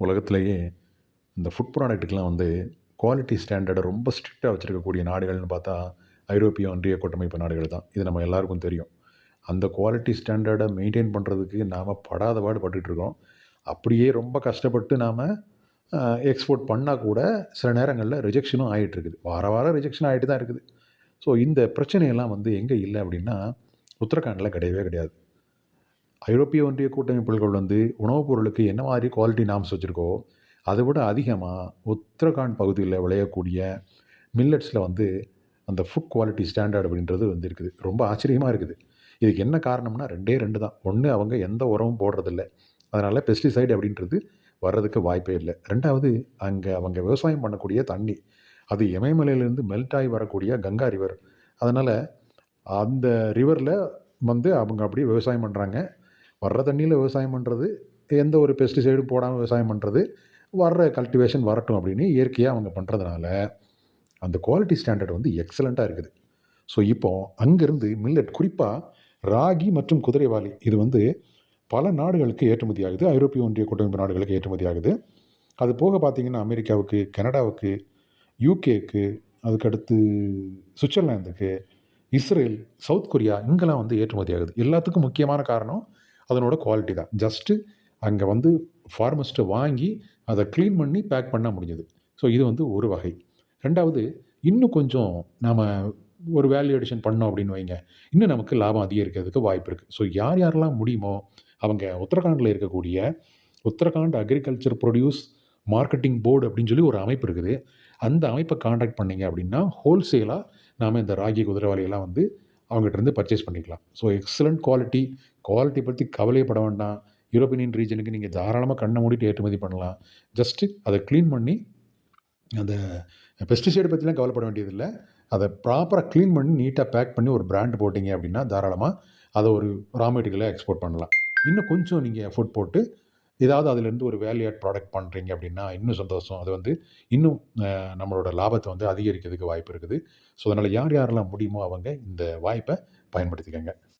உலகத்திலேயே இந்த ஃபுட் ப்ராடக்ட்டுக்கெலாம் வந்து குவாலிட்டி ஸ்டாண்டர்டை ரொம்ப ஸ்ட்ரிக்டாக வச்சுருக்கக்கூடிய நாடுகள்னு பார்த்தா ஐரோப்பிய ஒன்றிய கூட்டமைப்பு நாடுகள் தான். இது நம்ம எல்லாருக்கும் தெரியும். அந்த குவாலிட்டி ஸ்டாண்டர்டை மெயின்டைன் பண்ணுறதுக்கு நாம் படாத பாடு பட்டுட்ருக்கோம் அப்படியே ரொம்ப கஷ்டப்பட்டு நாம் எக்ஸ்போர்ட் பண்ணால் கூட சில நேரங்களில் ரிஜெக்ஷனும் ஆகிட்டுருக்குது வார வாரம் ரிஜெக்ஷன் ஆகிட்டு தான் இருக்குது. ஸோ இந்த பிரச்சனையெல்லாம் வந்து எங்கே இல்லை அப்படின்னா உத்தரகாண்டில் கிடையவே கிடையாது. ஐரோப்பிய ஒன்றிய கூட்டமைப்புகள் வந்து உணவுப் பொருளுக்கு என்ன மாதிரி குவாலிட்டி நாம்ஸ் வச்சுருக்கோ அதை விட அதிகமாக உத்தரகாண்ட் பகுதியில் விளையக்கூடிய மில்லட்ஸில் வந்து அந்த ஃபுட் குவாலிட்டி ஸ்டாண்டர்ட் அப்படின்றது வந்து இருக்குது. ரொம்ப ஆச்சரியமாக இருக்குது. இதுக்கு என்ன காரணம்னா ரெண்டே ரெண்டு தான். ஒன்று அவங்க எந்த உரமும் போடுறதில்ல. அதனால் பெஸ்டிசைடு அப்படின்றது வர்றதுக்கு வாய்ப்பே இல்லை. ரெண்டாவது அங்கே அவங்க விவசாயம் பண்ணக்கூடிய தண்ணி அது இமயமலையிலேருந்து மெல்ட் ஆகி வரக்கூடிய கங்கா ரிவர் அதனால் அந்த ரிவரில் வந்து அவங்க அப்படியே விவசாயம் பண்ணுறாங்க வர்ற தண்ணியில் விவசாயம் பண்ணுறது எந்த ஒரு பெஸ்டிசைடும் போடாமல் விவசாயம் பண்ணுறது வர்ற கல்டிவேஷன் வரட்டும் அப்படின்னு இயற்கையாக அவங்க பண்ணுறதுனால அந்த குவாலிட்டி ஸ்டாண்டர்ட் வந்து எக்ஸலண்ட்டாக இருக்குது. ஸோ இப்போ அங்கேருந்து மில்லட் குறிப்பாக ராகி மற்றும் குதிரைவாலி இது வந்து பல நாடுகளுக்கு ஏற்றுமதி ஆகுது. ஐரோப்பிய ஒன்றிய கூட்டமைப்பு நாடுகளுக்கு ஏற்றுமதி ஆகுது. அது போக பார்த்திங்கன்னா அமெரிக்காவுக்கு கனடாவுக்கு யூகேக்கு அதுக்கடுத்து சுவிட்சர்லாந்துக்கு இஸ்ரேல் சவுத் கொரியா இங்கெல்லாம் வந்து ஏற்றுமதி ஆகுது. எல்லாத்துக்கும் முக்கியமான காரணம் அதனோட குவாலிட்டி தான். ஜஸ்ட்டு அங்கே வந்து ஃபார்மஸ்ட்டை வாங்கி அதை க்ளீன் பண்ணி பேக் பண்ண முடிஞ்சது. ஸோ இது வந்து ஒரு வகை. ரெண்டாவது இன்னும் கொஞ்சம் நாம் ஒரு வேல்யூ அடிஷன் பண்ணோம் அப்படின்னு வைங்க. இன்னும் நமக்கு லாபம் அதிகரிக்கிறதுக்கு வாய்ப்பு இருக்குது ஸோ யார் யாரெல்லாம் முடியுமோ அவங்க உத்தரகாண்டில் இருக்கக்கூடிய Uttarakhand agriculture produce marketing board அப்படின்னு சொல்லி ஒரு அமைப்பு இருக்குது. அந்த அமைப்பை காண்டாக்ட் பண்ணிங்க அப்படின்னா ஹோல்சேலாக நாம் இந்த ராகி குதிரைவாளியெல்லாம் வந்து அவங்ககிட்ட இருந்து பர்ச்சேஸ் பண்ணிக்கலாம். ஸோ எக்ஸலண்ட் குவாலிட்டி குவாலிட்டி பற்றி கவலையப்பட வேண்டாம். யூரோப்பியன் ரீஜனுக்கு நீங்கள் தாராளமாக கண்ணை மூடிட்டு ஏற்றுமதி பண்ணலாம். ஜஸ்ட்டு அதை க்ளீன் பண்ணி அந்த பெஸ்டிசைடு பற்றிலாம் கவலைப்பட வேண்டியதில்லை. அதை ப்ராப்பராக க்ளீன் பண்ணி நீட்டாக பேக் பண்ணி ஒரு பிராண்ட் போட்டிங்க அப்படின்னா தாராளமாக அதை ஒரு ரா மெட்டீரியலாக எக்ஸ்போர்ட் பண்ணலாம். இன்னும் கொஞ்சம் நீங்கள் எஃபோர்ட் போட்டு ஏதாவது அதுலேருந்து ஒரு வேல்யூ ஆட் ப்ராடக்ட் பண்ணுறீங்க அப்படின்னா இன்னும் சந்தோஷம். அது வந்து இன்னும் நம்மளோட லாபத்தை வந்து அதிகரிக்கிறதுக்கு வாய்ப்பு இருக்குது. ஸோ அதனால் யார் யாரெல்லாம் முடியுமோ அவங்க இந்த வாய்ப்பை பயன்படுத்திக்கங்க.